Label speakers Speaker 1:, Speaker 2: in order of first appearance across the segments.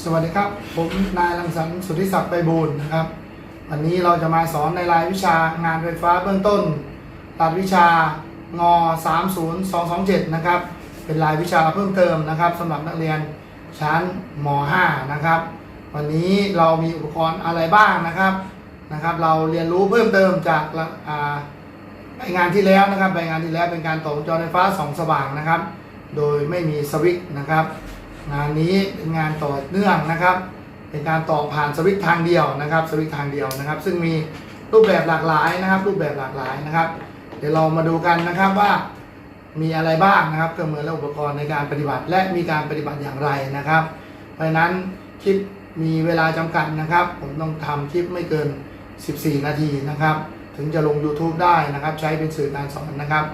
Speaker 1: สวัสดีครับ ผมนายรังสรรค์สุทธิศักดิ์ไปบูลย์นะครับ วันนี้เราจะมาสอนในรายวิชางานไฟฟ้าเบื้องต้นรายวิชางอ30227 นะครับ เป็นรายวิชาเพิ่มเติมนะครับสำหรับนักเรียนชั้นม .5 นะครับ วันนี้เรามีอุปกรณ์อะไรบ้างนะครับนะครับ เราเรียนรู้เพิ่มเติมจากใบงานที่แล้วนะครับใบงานที่แล้วเป็นการต่อวงจรไฟฟ้าสองสว่างนะครับ โดยไม่มีสวิตช์นะครับ งานนี้เป็นงานต่อเนื่องนะครับ เป็นการต่อผ่านสวิตช์ทางเดียวนะครับ สวิตช์ทางเดียวนะครับ ซึ่งมีรูปแบบหลากหลายนะครับ รูปแบบหลากหลายนะครับ เดี๋ยวเรามาดูกันนะครับว่ามีอะไรบ้างนะครับเครื่องมือและอุปกรณ์ในการปฏิบัติ และมีการปฏิบัติอย่างไรนะครับ เพราะฉะนั้นคลิปมีเวลาจำกัดนะครับ ผมต้องทำคลิปไม่เกิน 14 นาทีนะครับ ถึงจะลง YouTube ได้นะครับ ใช้เป็นสื่อการสอนนะครับ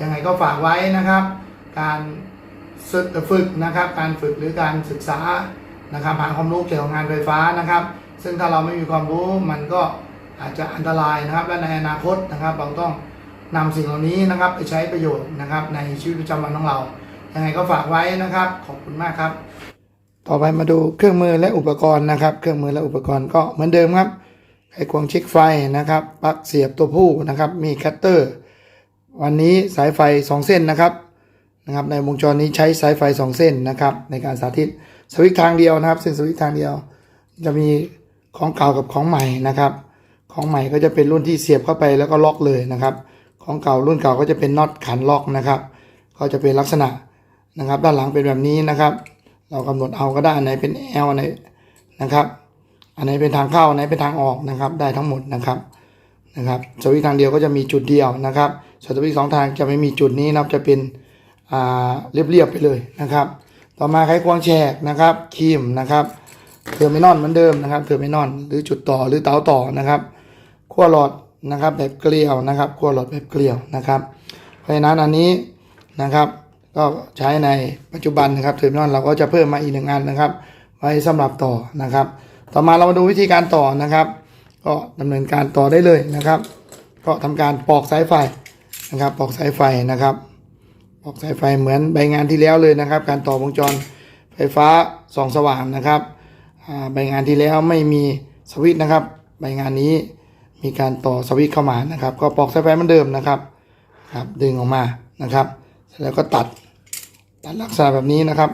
Speaker 1: ยังไงก็ฝากไว้นะครับ การ ฝึกนะครับการฝึกหรือการศึกษานะครับหาความรู้เกี่ยวกับงานไฟฟ้านะครับ ซึ่งถ้าเราไม่มีความรู้มันก็อาจจะอันตรายนะครับ และในอนาคตนะครับ เราต้องนำสิ่งเหล่านี้นะครับ ไปใช้ประโยชน์นะครับ ในชีวิตประจำวันของเรายังไงก็ฝากไว้นะครับ ขอบคุณมากครับ ต่อไปมาดูเครื่องมือและอุปกรณ์นะครับ เครื่องมือและอุปกรณ์ก็เหมือนเดิมครับไขควงเช็คไฟนะครับปลั๊กเสียบตัวผู้นะครับ มีคัตเตอร์ วันนี้สายไฟ 2 เส้นนะครับ นะครับในวงจรนี้ใช้สายไฟ 2 เส้นนะครับในการสาธิตสวิตช์ทางเดียวนะครับเส้นสวิตช์ทางเดียว จะมีของเก่ากับของใหม่นะครับ ของใหม่ก็จะเป็นรุ่นที่เสียบเข้าไปแล้วก็ล็อกเลยนะครับ ของเก่ารุ่นเก่าก็จะเป็นน็อตขันล็อกนะครับ ก็จะเป็นลักษณะนะครับ ด้านหลังเป็นแบบนี้นะครับ เรากำหนดเอาก็ได้อันไหนเป็น L อันไหนนะครับ อันไหนเป็นทางเข้าอันไหนเป็นทางออกนะครับ ได้ทั้งหมดนะครับนะครับสวิตช์ทางเดียวก็จะมีจุดเดียวนะครับส่วนสวิตช์สองทางจะไม่มีจุดนี้นะครับจะเป็น เรียบๆไปเลยนะครับ ต่อมาไขควงแฉกนะครับครีมนะครับเทอร์มินอลเหมือนเดิมนะครับเทอร์มินอลหรือจุดต่อหรือเตาต่อนะครับขั้วหลอดนะครับแบบเกลียวนะครับขั้วหลอดแบบเกลียวนะครับ เพราะฉะนั้นอันนี้นะครับก็ใช้ในปัจจุบันนะครับเทอร์มินอลเราก็จะเพิ่มมาอีกหนึ่งอันนะครับ ไว้สำหรับต่อนะครับ ต่อมาเรามาดูวิธีการต่อนะครับ ก็ดำเนินการต่อได้เลยนะครับ ก็ทำการปอกสายไฟนะครับ ปอกสายไฟนะครับ อกสายไฟเหมือนใบงานที่แล้วเลยนะครับ การต่อวงจรไฟฟ้าส่องสว่างนะครับใบงานที่แล้วไม่มีสวิตช์นะครับ ใบงานนี้มีการต่อสวิตช์เข้ามานะครับ ก็ปอกสายไฟเหมือนเดิมนะครับครับดึงออกมานะครับเสร็จแล้วก็ตัดตัดลักษณะแบบนี้นะครับ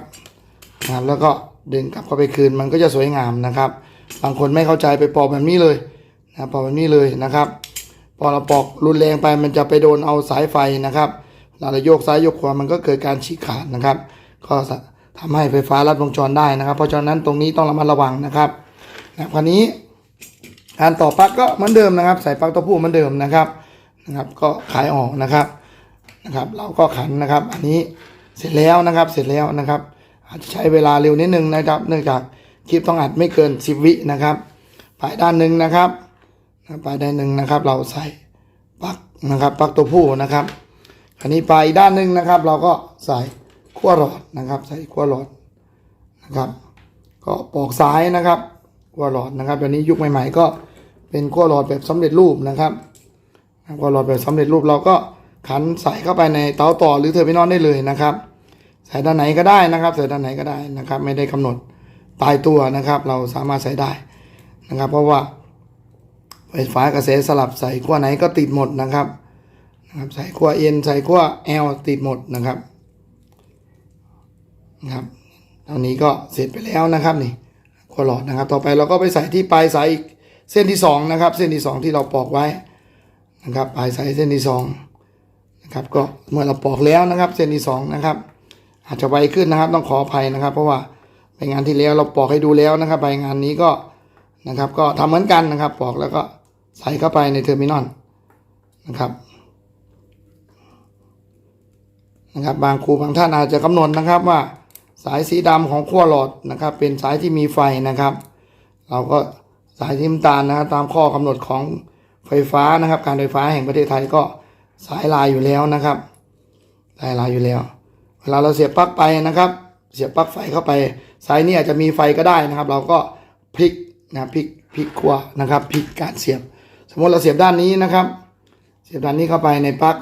Speaker 1: ครับแล้วก็ดึงกลับเข้าไปคืนมันก็จะสวยงามนะครับ บางคนไม่เข้าใจไปปอกแบบนี้เลยนะปอกแบบนี้เลยนะครับ พอเราปอกรุนแรงไปมันจะไปโดนเอาสายไฟนะครับ เราจะโยกซ้ายโยกขวามันก็เกิดการฉีกขาดนะครับ ก็ทำให้ไฟฟ้าลัดวงจรได้นะครับ เพราะฉะนั้นตรงนี้ต้องระมัดระวังนะครับนะคราวนี้การต่อปลั๊กก็เหมือนเดิมนะครับ ใส่ปลั๊กตัวผู้เหมือนเดิมนะครับนะครับ ก็ขายออกนะครับนะครับ เราก็ขันนะครับ อันนี้เสร็จแล้วนะครับเสร็จแล้วนะครับ อาจจะใช้เวลาเร็วนิดนึงนะครับ เนื่องจากคลิปต้องอัดไม่เกิน 10 วินะครับปลายด้านหนึ่งนะครับปลายด้านหนึ่งนะครับ เราใส่ปลั๊กนะครับปลั๊กตัวผู้นะครับ อันนี้ปลายด้านหนึ่งนะครับ เราก็ใส่ขั้วหลอดนะครับ ใส่ขั้วหลอดนะครับ ก็ปอกซ้ายนะครับขั้วหลอดนะครับเดี๋ยวนี้ยุคใหม่ๆ ก็เป็นขั้วหลอดแบบสำเร็จรูปนะครับขั้วหลอดแบบสำเร็จรูปเราก็ขันใส่เข้าไปในเตาต่อหรือเทอร์มินอลได้เลยนะครับใส่ด้านไหนก็ได้นะครับ ใส่ด้านไหนก็ได้นะครับ ไม่ได้กำหนดตายตัวนะครับ เราสามารถใส่ได้นะครับ เพราะว่าไฟฟ้ากระแสสลับใส่ขั้วไหนก็ติดหมดนะครับ นะครับใส่ขั้วเอ็นใส่ขั้วแอลติดหมดนะครับนะครับตอนนี้ก็เสร็จไปแล้วนะครับนี่ขั้วหลอดนะครับ ต่อไปเราก็ไปใส่ที่ปลายสายอีกเส้นที่สองนะครับ เส้นที่สองที่เราปอกไว้นะครับ ปลายสายเส้นที่สองนะครับก็เมื่อเราปอกแล้วนะครับ เส้นที่สองนะครับ อาจจะไวขึ้นนะครับ ต้องขออภัยนะครับ เพราะว่าใบงานที่แล้วเราปอกให้ดูแล้วนะครับใบงานนี้ก็นะครับ ก็ทำเหมือนกันนะครับ ปอกแล้วก็ใส่เข้าไปในเทอร์มินอลนะครับ นะครับบางครูบางท่านอาจจะกำหนดนะครับว่าสายสีดำของขั้วหลอดนะครับ เป็นสายที่มีไฟนะครับ เราก็สายที่น้ำตาลนะครับตามข้อกำหนดของไฟฟ้านะครับ การไฟฟ้าแห่งประเทศไทยก็สายลายอยู่แล้วนะครับสายลายอยู่แล้ว เวลาเราเสียบปลั๊กไปนะครับ เสียบปลั๊กไฟเข้าไป สายนี้อาจจะมีไฟก็ได้นะครับ เราก็พลิกนะพลิกพลิกขั้วนะครับพลิกการเสียบ สมมติเราเสียบด้านนี้นะครับ เสียบด้านนี้เข้าไปในปลั๊ก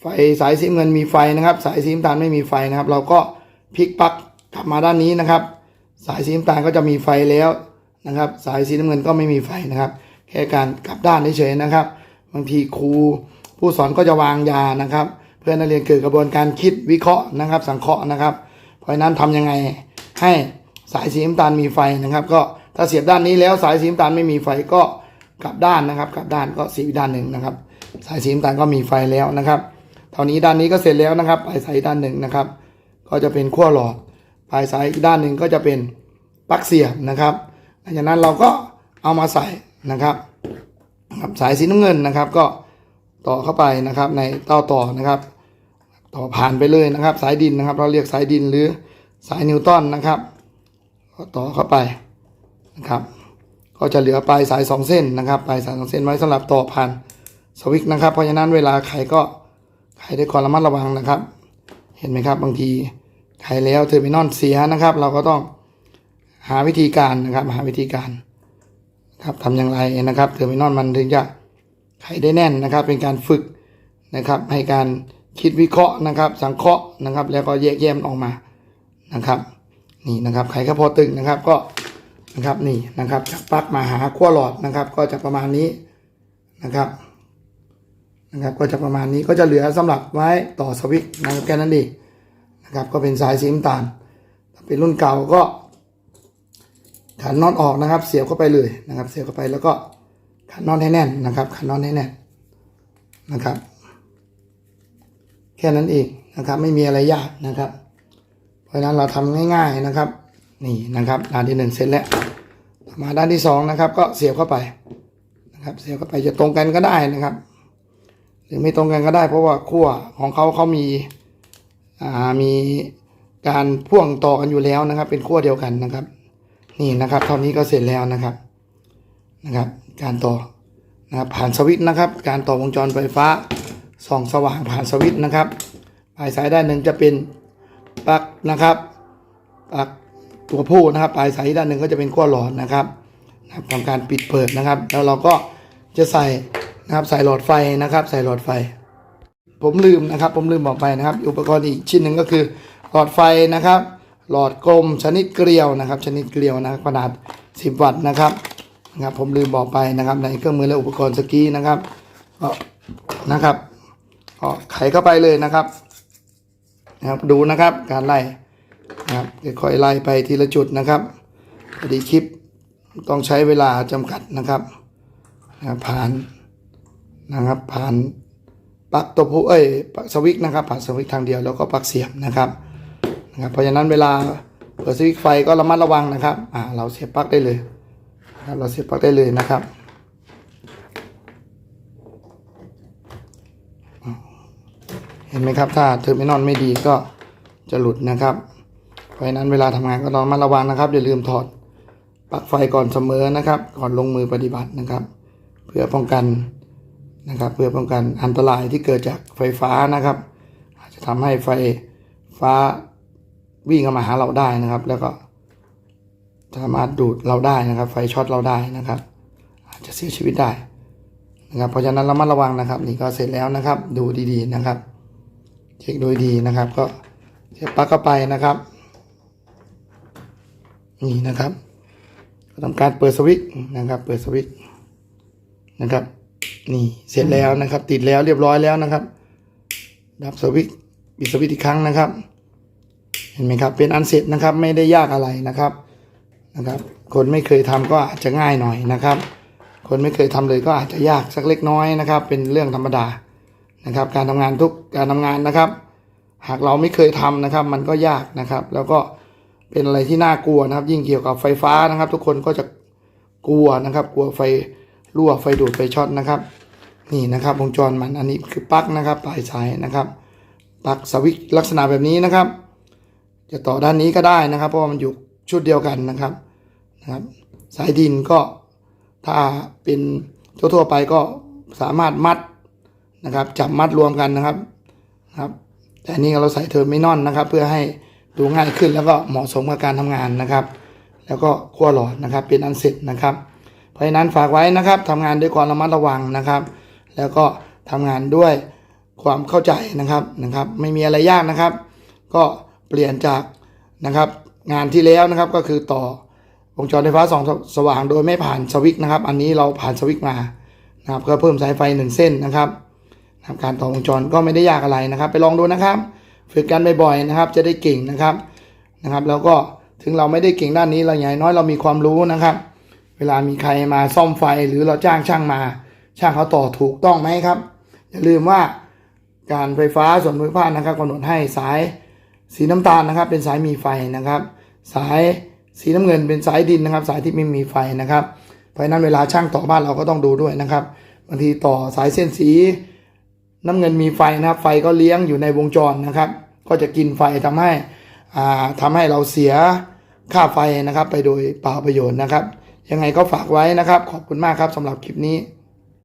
Speaker 1: ไฟสายสีเงินมีไฟนะครับ สายสีน้ำตาลไม่มีไฟนะครับ เราก็พลิกปลั๊กกลับมาด้านนี้นะครับ สายสีน้ำตาลก็จะมีไฟแล้วนะครับ สายสีน้ำเงินก็ไม่มีไฟนะครับ แค่การกลับด้านเฉยๆนะครับ บางทีครูผู้สอนก็จะวางยานะครับ เพื่อนักเรียนเกิดกระบวนการคิดวิเคราะห์นะครับ สังเคราะห์นะครับ เพราะนั้นทำยังไงให้สายสีน้ำตาลมีไฟนะครับ ก็ถ้าเสียบด้านนี้แล้วสายสีน้ำตาลไม่มีไฟก็กลับด้านนะครับ กลับด้านก็เสียบด้านหนึ่งนะครับ สายสีน้ำตาลก็มีไฟแล้วนะครับ เท่านี้ด้านนี้ก็เสร็จแล้วนะครับ ปลายสายด้านหนึ่งนะครับ ก็จะเป็นขั้วหลอด ปลายสายอีกด้านหนึ่งก็จะเป็นปลั๊กเสียบนะครับหลังจากนั้นเราก็เอามาใส่นะครับครับสายสีน้ำเงินนะครับ ก็ต่อเข้าไปนะครับ ในเต้าต่อนะครับ ต่อผ่านไปเลยนะครับ สายดินนะครับ เราเรียกสายดินหรือสายนิวตันนะครับก็ต่อเข้าไปนะครับ ก็จะเหลือปลายสายสองเส้นนะครับปลายสายสองเส้นไว้สำหรับต่อผ่านสวิตช์นะครับ เพราะฉะนั้นเวลาไขก็ ไขด้วยความระมัดระวังนะครับ เห็นไหมครับ บางทีไขแล้วเทอร์มินอลเสียนะครับ เราก็ต้องหาวิธีการนะครับ หาวิธีการครับทำอย่างไรนะครับเทอร์มินอลมันถึงจะไขได้แน่นนะครับ เป็นการฝึกนะครับ ให้การคิดวิเคราะห์นะครับ สังเคราะห์นะครับ แล้วก็แยกแยะมันออกมานะครับ นี่นะครับไขกระเพาะตึงนะครับก็นะครับนี่นะครับจากปลั๊กมาหาขั้วหลอดนะครับ ก็จะประมาณนี้นะครับ นะครับก็จะประมาณนี้ก็จะเหลือสำหรับไว้ต่อสวิตช์นะครับแค่นั้นเองนะครับก็เป็นสายสีน้ำตาลถ้าเป็นรุ่นเก่าก็ขันน็อตออกนะครับ เสียบเข้าไปเลยนะครับ เสียบเข้าไปแล้วก็ขันน็อตให้แน่นนะครับขันน็อตให้แน่นนะครับ แค่นั้นเองนะครับไม่มีอะไรยากนะครับ เพราะฉะนั้นเราทำง่าย ๆนะครับนี่นะครับด้านที่หนึ่งเสร็จแล้วมาด้านที่สองนะครับ ก็เสียบเข้าไปนะครับ เสียบเข้าไปจะตรงกันก็ได้นะครับ หรือไม่ตรงกันก็ได้เพราะว่าขั้วของเขาเขามีอ่ามีการพ่วงต่อกันอยู่แล้วนะครับ เป็นขั้วเดียวกันนะครับ นี่นะครับเท่านี้ก็เสร็จแล้วนะครับนะครับ การต่อนะครับผ่านสวิตช์นะครับ การต่อวงจรไฟฟ้าส่องสว่างผ่านสวิตช์นะครับปลายสายด้านหนึ่งจะเป็นปลั๊กนะครับปลั๊กตัวผู้นะครับ ปลายสายด้านหนึ่งก็จะเป็นขั้วหลอดนะครับนะครับทำการปิดเปิดนะครับ แล้วเราก็จะใส่ นะครับ ใส่หลอดไฟนะครับ ใส่หลอดไฟ ผมลืมนะครับ ผมลืมบอกไปนะครับ อุปกรณ์อีกชิ้นหนึ่งก็คือ หลอดไฟนะครับ หลอดกลมชนิดเกลียวนะครับ ชนิดเกลียวนะขนาด 10 วัตต์นะครับนะครับ ผมลืมบอกไปนะครับ ในเครื่องมือและอุปกรณ์สกีนะครับนะครับก็ไขเข้าไปเลยนะครับนะครับ ดูนะครับการไล่นะครับค่อยๆไล่ไปทีละจุดนะครับพอดีคลิปต้องใช้เวลาจำกัดนะครับนะครับผ่าน นะครับ ผ่านปลั๊กตัวผู้เอ้ยปลั๊กสวิตช์นะครับ ผ่านสวิตช์ทางเดียวแล้วก็ปลั๊กเสียบนะครับนะครับ เพราะฉะนั้นเวลาเปิดสวิตช์ไฟก็ระมัดระวังนะครับอ่าเราเสียบปลั๊กได้เลยนะครับเราเสียบปลั๊กได้เลยนะครับเห็นไหมครับ ถ้าเทอร์มินอลไม่ดีก็จะหลุดนะครับ เพราะฉะนั้นเวลาทำงานก็ต้องระมัดระวังนะครับ อย่าลืมถอดปลั๊กไฟก่อนเสมอนะครับ ก่อนลงมือปฏิบัตินะครับ เพื่อป้องกัน นะครับ เพื่อป้องกันอันตรายที่เกิดจากไฟฟ้านะครับ อาจจะทำให้ไฟฟ้าวิ่งเข้ามาหาเราได้นะครับ แล้วก็สามารถดูดเราได้นะครับ ไฟช็อตเราได้นะครับ อาจจะเสียชีวิตได้นะครับ เพราะฉะนั้นระมัดระวังนะครับ นี่ก็เสร็จแล้วนะครับ ดูดีๆนะครับ เช็คโดยดีนะครับ ก็เสียบปลั๊กเข้าไปนะครับนี่นะครับก็ทำการเปิดสวิตช์นะครับ เปิดสวิตช์นะครับ นี่เสร็จแล้วนะครับ ติดแล้วเรียบร้อยแล้วนะครับ ดับสวิตปิดสวิตอีกครั้งนะครับ เห็นไหมครับ เป็นอันเสร็จนะครับ ไม่ได้ยากอะไรนะครับนะครับ คนไม่เคยทำก็อาจจะง่ายหน่อยนะครับ คนไม่เคยทำเลยก็อาจจะยากสักเล็กน้อยนะครับ เป็นเรื่องธรรมดานะครับ การทำงานทุกการทำงานนะครับ หากเราไม่เคยทำนะครับ มันก็ยากนะครับ แล้วก็เป็นอะไรที่น่ากลัวนะครับ ยิ่งเกี่ยวกับไฟฟ้านะครับ ทุกคนก็จะกลัวนะครับ กลัวไฟ รั่วไฟดูดไฟช็อตนะครับ นี่นะครับวงจรมันอันนี้คือปลั๊กนะครับปลายสายนะครับปลั๊กสวิตลักษณะแบบนี้นะครับ จะต่อด้านนี้ก็ได้นะครับ เพราะว่ามันอยู่ชุดเดียวกันนะครับนะครับ สายดินก็ถ้าเป็นทั่วๆไปก็สามารถมัดนะครับจับมัดรวมกันนะครับนะครับ แต่อันนี้เราใส่เทอร์มินอลนะครับ เพื่อให้ดูง่ายขึ้นแล้วก็เหมาะสมกับการทำงานนะครับ แล้วก็ขั้วหลอดนะครับเป็นอันเสร็จนะครับ เพราะฉะนั้นฝากไว้นะครับทำงานด้วยความระมัดระวังนะครับ แล้วก็ทำงานด้วยความเข้าใจนะครับนะครับ ไม่มีอะไรยากนะครับ ก็เปลี่ยนจากนะครับงานที่แล้วนะครับก็คือต่อวงจรไฟฟ้าสองสว่างโดยไม่ผ่านสวิตช์นะครับ อันนี้เราผ่านสวิตช์มานะครับก็เพิ่มสายไฟหนึ่งเส้นนะครับนะครับการต่อวงจรก็ไม่ได้ยากอะไรนะครับ ไปลองดูนะครับ ฝึกกันบ่อยๆนะครับ จะได้เก่งนะครับนะครับ แล้วก็ถึงเราไม่ได้เก่งด้านนี้เราอย่างน้อยเรามีความรู้นะครับ เวลามีใครมาซ่อมไฟหรือเราจ้างช่างมา ช่างเขาต่อถูกต้องไหมครับ อย่าลืมว่าการไฟฟ้าส่วนภูมิภาคนะครับกำหนดให้สายสีน้ำตาลนะครับ เป็นสายมีไฟนะครับ สายสีน้ำเงินเป็นสายดินนะครับ สายที่ไม่มีไฟนะครับ เพราะฉะนั้นเวลาช่างต่อบ้านเราก็ต้องดูด้วยนะครับบางทีต่อสายเส้นสี น้ำเงินมีไฟนะครับ ไฟก็เลี้ยงอยู่ในวงจรนะครับ ก็จะกินไฟทำให้อ่าทำให้เราเสียค่าไฟนะครับ ไปโดยเปล่าประโยชน์นะครับ ยังไงก็ฝากไว้นะครับ ขอบคุณมากครับสำหรับคลิปนี้